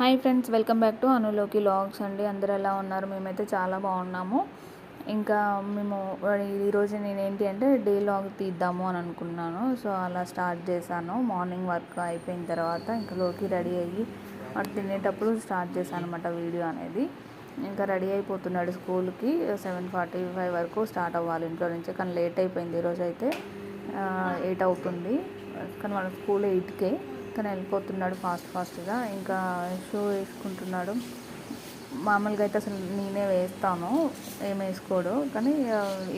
Hi friends welcome back to అనులోకి logs అండి. అందరు ఎలా ఉన్నారు? మేమైతే చాలా బాగున్నాము. ఇంకా మేము ఈరోజు నేను ఏంటి అంటే డే లాగ్ తీద్దాము అని అనుకున్నాను. సో అలా స్టార్ట్ చేశాను. మార్నింగ్ వర్క్ అయిపోయిన తర్వాత ఇంకా లోకి రెడీ అయ్యి అటు తినేటప్పుడు స్టార్ట్ చేశాను అనమాట వీడియో అనేది. ఇంకా రెడీ అయిపోతున్నాడు స్కూల్కి. సెవెన్ ఫార్టీ ఫైవ్ వరకు స్టార్ట్ అవ్వాలి ఇంట్లో నుంచి. కానీ లేట్ అయిపోయింది ఈరోజు అయితే ఎయిట్ అవుతుంది. కానీ వాళ్ళ స్కూల్ ఎయిట్కే. కానీ వెళ్ళిపోతున్నాడు ఫాస్ట్ ఫాస్ట్గా. ఇంకా షూ వేసుకుంటున్నాడు. మామూలుగా అయితే అసలు నేనే వేస్తాను ఏం వేసుకోడు. కానీ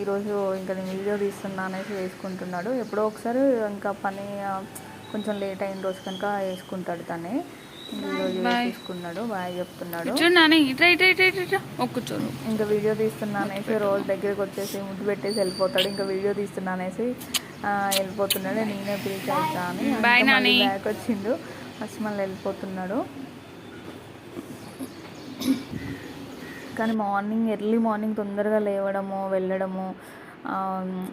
ఈరోజు ఇంకా నేను వీడియో తీస్తున్నా అనేసి వేసుకుంటున్నాడు. ఎప్పుడో ఒకసారి ఇంకా పని కొంచెం లేట్ అయిన రోజు కనుక వేసుకుంటాడు తనే. వేసుకున్నాడు బాయ్ చెప్తున్నాడు. ఇంకా వీడియో తీస్తున్నా అనేసి రోజు దగ్గరికి వచ్చేసి ముద్దు పెట్టేసి వెళ్ళిపోతాడు. ఇంకా వీడియో తీస్తున్నా అనేసి ఆ, వెళ్ళిపోతున్నాడు. నేనే మళ్ళీ నాని. బ్యాక్ వచ్చిండు. వచ్చి మళ్ళీ వెళ్ళిపోతున్నాడు. కానీ మార్నింగ్ ఎర్లీ మార్నింగ్ తొందరగా లేవడము వెళ్ళడము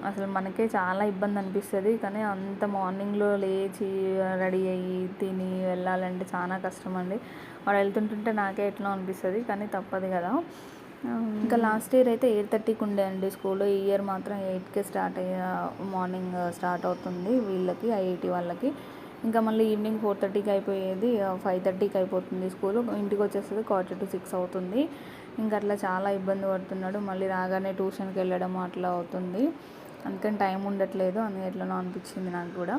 అసలు మనకే చాలా ఇబ్బంది అనిపిస్తుంది. కానీ అంత మార్నింగ్లో లేచి రెడీ అయ్యి తిని వెళ్ళాలంటే చాలా కష్టం అండి. వాడు వెళ్తుంటుంటే నాకే ఎట్లా అనిపిస్తుంది కానీ తప్పదు కదా. ఇంకా లాస్ట్ ఇయర్ అయితే ఎయిట్ థర్టీకి ఉండే అండి స్కూల్. ఈ ఇయర్ మాత్రం ఎయిట్కే స్టార్ట్ అయ్యే మార్నింగ్ స్టార్ట్ అవుతుంది వీళ్ళకి ఐఐటి వాళ్ళకి. ఇంకా మళ్ళీ ఈవినింగ్ ఫోర్ థర్టీకి అయిపోయేది ఫైవ్ థర్టీకి అయిపోతుంది స్కూల్. ఇంటికి వచ్చేస్తుంది క్వార్టర్ టు సిక్స్ అవుతుంది. ఇంకా అట్లా చాలా ఇబ్బంది పడుతున్నాడు. మళ్ళీ రాగానే ట్యూషన్కి వెళ్ళడం అట్లా అవుతుంది. అందుకని టైం ఉండట్లేదు. అని ఎట్లనో అనిపించింది నాకు కూడా.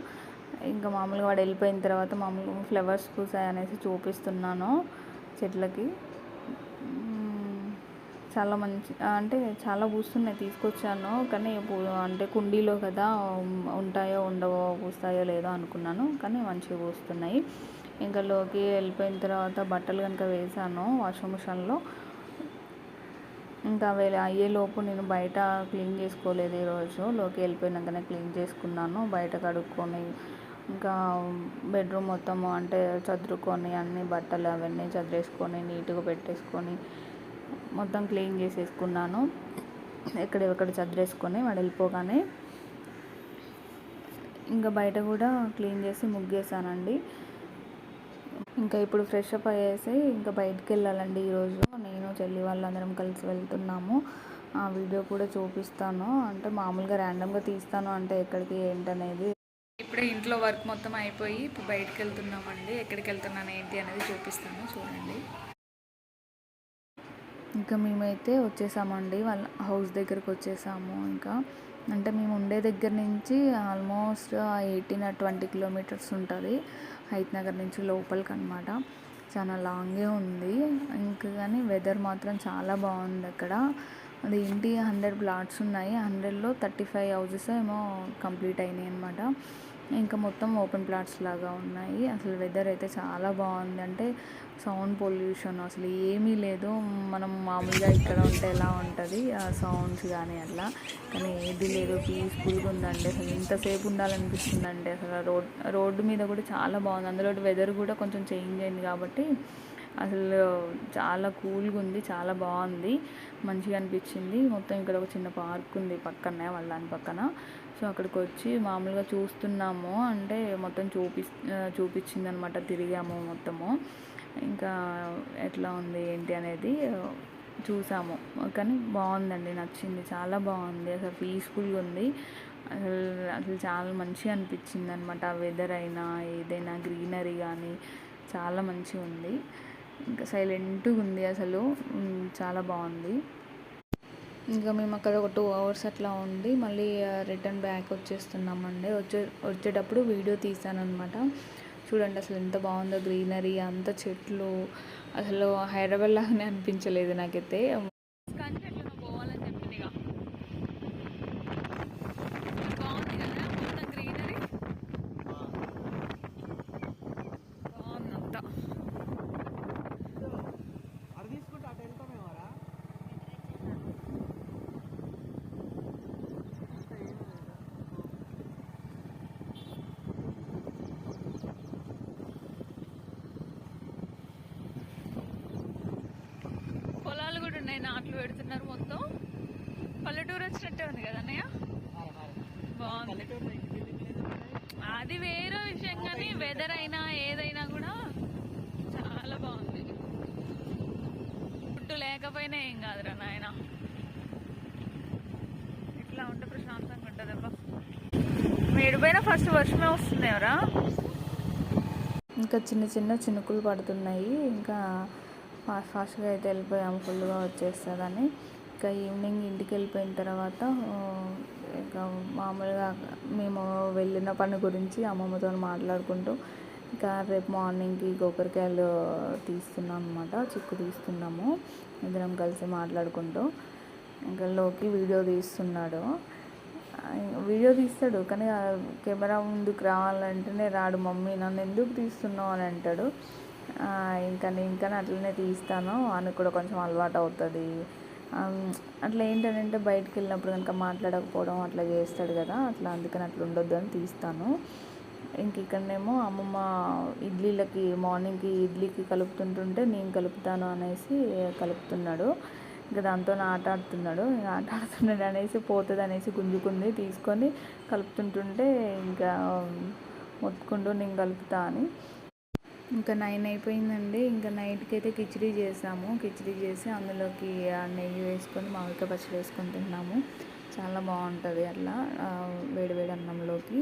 ఇంకా మామూలుగా వాడు వెళ్ళిపోయిన తర్వాత మామూలుగా ఫ్లవర్స్ పూసాయి అనేసి చూపిస్తున్నాను చెట్లకి. చాలా మంచి అంటే చాలా పూస్తున్నాయి తీసుకొచ్చాను. కానీ అంటే కుండీలో కదా ఉంటాయో ఉండవో పూస్తాయో లేదో అనుకున్నాను. కానీ మంచిగా పూస్తున్నాయి. ఇంకా లోకి వెళ్ళిపోయిన తర్వాత బట్టలు కనుక వేసాను వాషింగ్ మిషన్లో. ఇంకా వెళ్ళి అయ్యేలోపు నేను బయట క్లీన్ చేసుకోలేదు ఈరోజు లోకి వెళ్ళిపోయినాకనే క్లీన్ చేసుకున్నాను. బయట కడుక్కొని ఇంకా బెడ్రూమ్ మొత్తము అంటే చదురుకొని అన్ని బట్టలు అవన్నీ చదివేసుకొని నీట్గా పెట్టేసుకొని మొత్తం క్లీన్ చేసేసుకున్నాను. ఎక్కడెక్కడ చదిరేసుకొని వెళ్ళిపోగానే ఇంకా బయట కూడా క్లీన్ చేసి ముగ్గేసానండి. ఇంకా ఇప్పుడు ఫ్రెష్ అప్ అయ్యేసి ఇంకా బయటికి వెళ్ళాలండి ఈరోజు. నేను చెల్లి వాళ్ళందరం కలిసి వెళ్తున్నాము. ఆ వీడియో కూడా చూపిస్తాను. అంటే మామూలుగా ర్యాండమ్గా తీస్తాను అంటే ఎక్కడికి ఏంటనేది. ఇప్పుడే ఇంట్లో వర్క్ మొత్తం అయిపోయి ఇప్పుడు బయటకు వెళ్తున్నామండి. ఎక్కడికి వెళ్తున్నాను ఏంటి అనేది చూపిస్తాను. చూడండి. ఇంకా మేమైతే వచ్చేసామండి. వాళ్ళ హౌస్ దగ్గరకు వచ్చేసాము ఇంకా. అంటే మేము ఉండే దగ్గర నుంచి almost eighteen or twenty kilometers ఉంటుంది. హైత్ నగర్ నుంచి లోపలికి అనమాట చాలా లాంగే ఉంది. ఇంకా కానీ వెదర్ మాత్రం చాలా బాగుంది అక్కడ. అది ఇంటి హండ్రెడ్ ప్లాట్స్ ఉన్నాయి. హండ్రెడ్లో థర్టీ ఫైవ్ హౌజెస్ ఏమో కంప్లీట్ అయినాయి అనమాట ఇంకా మొత్తం ఓపెన్ ప్లాట్స్ లాగా ఉన్నాయి. అసలు వెదర్ అయితే చాలా బాగుంది. అంటే సౌండ్ పొల్యూషన్ అసలు ఏమీ లేదు. మనం మామూలుగా ఇక్కడ ఉంటే ఎలా ఉంటుంది? ఆ సౌండ్స్ కానీ అట్లా. కానీ ఏది లేదు. పీస్ఫుల్గా ఉందండి. అసలు ఇంతసేపు ఉండాలనిపిస్తుందండి. అసలు రోడ్ రోడ్డు మీద కూడా చాలా బాగుంది. అందులో వెదర్ కూడా కొంచెం చేంజ్ అయింది కాబట్టి అసలు చాలా కూల్గా ఉంది చాలా బాగుంది మంచిగా అనిపించింది. మొత్తం ఇక్కడ ఒక చిన్న పార్క్ ఉంది పక్కనే వాళ్ళ దాని పక్కన. సో అక్కడికి వచ్చి మామూలుగా చూస్తున్నాము. అంటే మొత్తం చూపి చూపించింది అనమాట తిరిగాము మొత్తము. ఇంకా ఎట్లా ఉంది ఏంటి అనేది చూసాము. కానీ బాగుందండి నచ్చింది చాలా బాగుంది. అసలు పీస్ఫుల్గా ఉంది. అసలు అసలు చాలా మంచిగా అనిపించింది అనమాట వెదర్ అయినా ఏదైనా గ్రీనరీ కానీ చాలా మంచిగా ఉంది. ఇంకా సైలెంట్గా ఉంది అసలు. చాలా బాగుంది. ఇంకా మేము అక్కడ ఒక టూ అవర్స్ అట్లా ఉండి మళ్ళీ రిటర్న్ బ్యాక్ వచ్చేస్తున్నామండి. వచ్చే వచ్చేటప్పుడు వీడియో తీసాను అనమాట చూడండి అసలు ఎంత బాగుందో గ్రీనరీ అంత చెట్లు. అసలు హైదరాబాద్ లాగానే అనిపించలేదు నాకైతే పోవాలని చెప్పింది ఇక. బాగుంది కదా మొత్తం గ్రీనరీ బాగుంది అంతా పొలాలు కూడా ఉన్నాయి నాట్లు పెడుతున్నారు మొత్తం. పల్లెటూరు వచ్చినట్టే ఉంది కదా అన్నయ్య? బాగుంది. అది వేరే విషయం కానీ వెదర్ అయినా ఏదైనా కూడా చాలా బాగుంది. ఫుడ్ లేకపోయినా ఏం కాదురా నాయన. ఇట్లా ఉంటే ప్రశాంతంగా ఉంటుంది అబ్బా మేడిపోయిన ఫస్ట్ వర్షమే వస్తుంది ఎవరా ఇంకా చిన్న చిన్న చినుకులు పడుతున్నాయి. ఇంకా ఫాస్ట్ ఫాస్ట్గా అయితే వెళ్ళిపోయాము ఫుల్గా వచ్చేస్తుందని. ఇంకా ఈవినింగ్ ఇంటికి వెళ్ళిపోయిన తర్వాత ఇంకా మామూలుగా మేము వెళ్ళిన పని గురించి అమ్మమ్మతో మాట్లాడుకుంటూ ఇంకా రేపు మార్నింగ్కి గోకరికాయలు తీస్తున్నాం అనమాట చిక్కు తీస్తున్నాము. ఇద్దరం కలిసి మాట్లాడుకుంటూ ఇంకా లోకి వీడియో తీస్తున్నాడు. వీడియో తీస్తాడు కానీ కెమెరా ముందుకు రావాలంటేనే రాడు మమ్మీ నన్ను ఎందుకు తీస్తున్నావు? అని అంటాడు. ఇంకా నేను ఇంకా అట్లనే తీస్తాను. అని కూడా కొంచెం అలవాటు అవుతుంది. అట్లా ఏంటంటే బయటకు వెళ్ళినప్పుడు కనుక మాట్లాడకపోవడం అట్లా చేస్తాడు కదా అట్లా అందుకని అట్లా ఉండొద్దు అని తీస్తాను. ఇంక ఇక్కడనేమో అమ్మమ్మ ఇడ్లీలకి మార్నింగ్కి ఇడ్లీకి కలుపుతుంటుంటే నేను కలుపుతాను అనేసి కలుపుతున్నాడు. ఇంకా దాంతో ఆట ఆడుతున్నాడు. ఆట ఆడుతున్నాడు అనేసి పోతుంది అనేసి గుంజుకుంది తీసుకొని కలుపుతుంటుంటే ఇంకా మొత్తుకుంటూ నేను కలుపుతా అని. ఇంకా నైన్ అయిపోయిందండి. ఇంకా నైట్కి అయితే కిచిడీ చేసాము. కిచిడీ చేసి అందులోకి నెయ్యి వేసుకొని మామిడికాయ పచ్చడి వేసుకొని తిన్నాము. చాలా బాగుంటుంది అట్లా వేడివేడి అన్నంలోకి.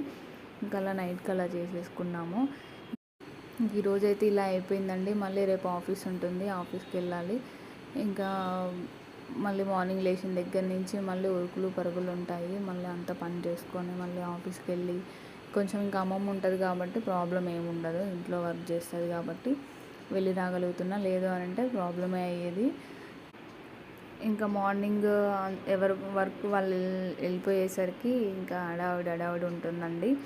ఇంకా అలా నైట్కి అలా చేసేసుకున్నాము. ఈరోజు అయితే ఇలా అయిపోయిందండి. మళ్ళీ రేపు ఆఫీస్ ఉంటుంది. ఆఫీస్కి వెళ్ళాలి. ఇంకా మళ్ళీ మార్నింగ్ లేచిన దగ్గర నుంచి మళ్ళీ ఉరుకులు పరుగులు ఉంటాయి. మళ్ళీ అంత పని చేసుకొని మళ్ళీ ఆఫీస్కి వెళ్ళి కొంచెం ఇంకా అమ్మమ్మ ఉంటుంది కాబట్టి ప్రాబ్లం ఏమి ఉండదు. ఇంట్లో వర్క్ చేస్తుంది కాబట్టి వెళ్ళి రాగలుగుతున్నా లేదు అని అంటే ప్రాబ్లమే అయ్యేది. ఇంకా మార్నింగ్ ఎవరు వర్క్ వాళ్ళు వెళ్ళి- వెళ్ళిపోయేసరికి ఇంకా హడావిడి హడావిడి ఉంటుందండి.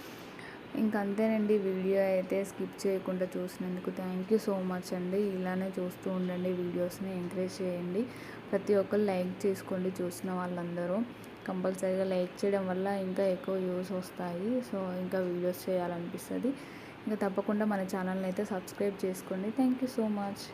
ఇంకంతేనండి వీడియో అయితే స్కిప్ చేయకుండా చూసినందుకు థ్యాంక్ యూ సో మచ్ అండి. ఇలానే చూస్తూ ఉండండి వీడియోస్ని ఎంకరేజ్ చేయండి. ప్రతి ఒక్కరు లైక్ చేసుకోండి చూసిన వాళ్ళందరూ. కంపల్సరీగా లైక్ చేయడం వల్ల ఇంకా ఎక్కువ వ్యూస్ వస్తాయి. సో ఇంకా వీడియోస్ చేయాలనిపిస్తుంది. ఇంకా తప్పకుండా మన ఛానల్ని అయితే సబ్స్క్రైబ్ చేసుకోండి. Thank you so much.